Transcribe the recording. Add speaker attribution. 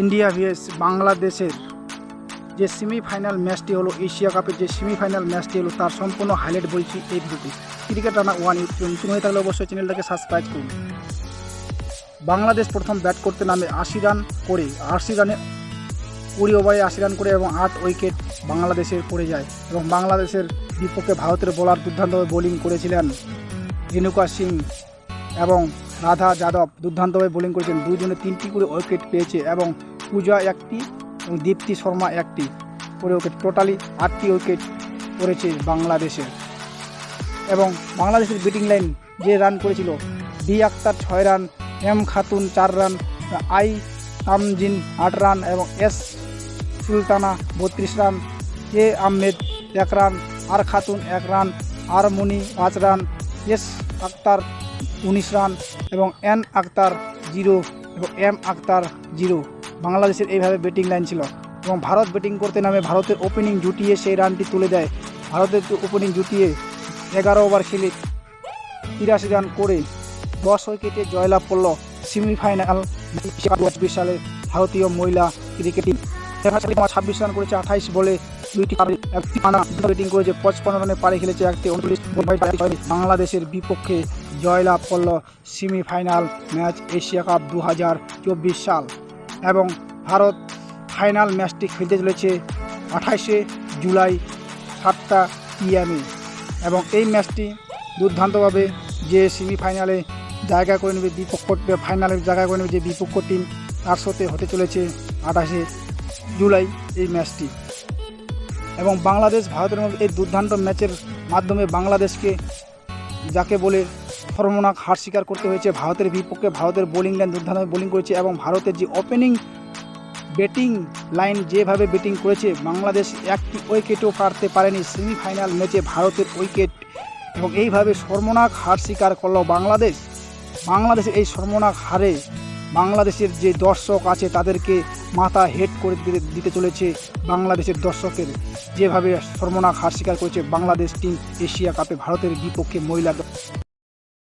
Speaker 1: India VS বাংলাদেশের যে semifinal ম্যাচটি হলো এশিয়া কাপের যে সেমিফাইনাল ম্যাচটি হলো, তার সম্পূর্ণ হাইলাইট বলছি এই ভিডিওতে। ক্রিকেট রানা ওয়ান ইউটিউব নতুন হয়ে থাকলে অবশ্যই চ্যানেলটাকে সাবস্ক্রাইব করুন। বাংলাদেশ প্রথম ব্যাট করতে নামে আশি রান করে, আশি রানে কুড়ি ওভারে আশি রান করে এবং আট উইকেট বাংলাদেশের পড়ে যায় এবং বাংলাদেশের বিপক্ষে ভারতের বোলার দুর্দান্তভাবে বোলিং করেছিলেন রেণুকা সিং এবং রাধা যাদব দুর্দান্তভাবে বোলিং করেছেন। দুজনে তিনটি করে উইকেট পেয়েছে এবং পূজা একটি এবং দীপ্তি শর্মা একটি করে উইকেট টোটালি আটটি উইকেট পড়েছে বাংলাদেশের। এবং বাংলাদেশের ব্যাটিং লাইন যে রান করেছিল, ডি আক্তার ছয় রান এম খাতুন চার রান আই তামজিন আট রান এবং এস সুলতানা বত্রিশ রান এ আহমেদ এক রান আর খাতুন এক রান আর মুনি পাঁচ রান এস আক্তার উনিশ রান এবং এন আক্তার জিরো এবং এম আক্তার জিরো। বাংলাদেশের এইভাবে ব্যাটিং লাইন ছিল। এবং ভারত ব্যাটিং করতে নামে ভারতের ওপেনিং জুটিয়ে সেই রানটি তুলে দেয়। ভারতের ওপেনিং জুটিয়ে এগারো ওভার খেলে তিরাশি রান করে দশ উইকেটে জয়লাভ করল সেমিফাইনাল চব্বিশ সালে ভারতীয় মহিলা ক্রিকেট ছাব্বিশ রান করেছে, আঠাইশ বলে দুইটি ব্যাটিং করেছে, পঁচপান্ন রানে পাড়ে খেলেছে একটি উনত্রিশ বাংলাদেশের বিপক্ষে জয়লাভ করল সেমিফাইনাল ম্যাচ এশিয়া কাপ দু হাজার চব্বিশ সাল এবং ভারত ফাইনাল ম্যাচটি খেলতে চলেছে আঠাশে জুলাই সাতটা পিএমে এবং এই ম্যাচটি দুর্দান্তভাবে যে সেমিফাইনালে জায়গা করে নেবে বিপক্ষ ফাইনালে জায়গা করে নেবে যে বিপক্ষ টিম তার সাথে হতে চলেছে আঠাশে জুলাই এই ম্যাচটি এবং বাংলাদেশ ভারতের মধ্যে এই দুর্দান্ত ম্যাচের মাধ্যমে বাংলাদেশকে, যাকে বলে সর্বনাক হার স্বীকার করতে হয়েছে। ভারতের বিপক্ষে ভারতের বোলিং লাইন দুর্দান্ত বোলিং করেছে এবং ভারতের যে ওপেনিং ব্যাটিং লাইন যেভাবে ব্যাটিং করেছে, বাংলাদেশ একটি উইকেটও পারতে পারেনি সেমিফাইনাল ম্যাচে ভারতের উইকেট এবং এইভাবে সর্বনাক হার স্বীকার করল বাংলাদেশ। বাংলাদেশের এই সর্বনাক হারে বাংলাদেশের যে দর্শক আছে, তাদেরকে মাথা হেড করে দিতে চলেছে বাংলাদেশের দর্শকের। যেভাবে সর্বনাক হার স্বীকার করেছে বাংলাদেশ টিম এশিয়া কাপে ভারতের বিপক্ষে মহিলা।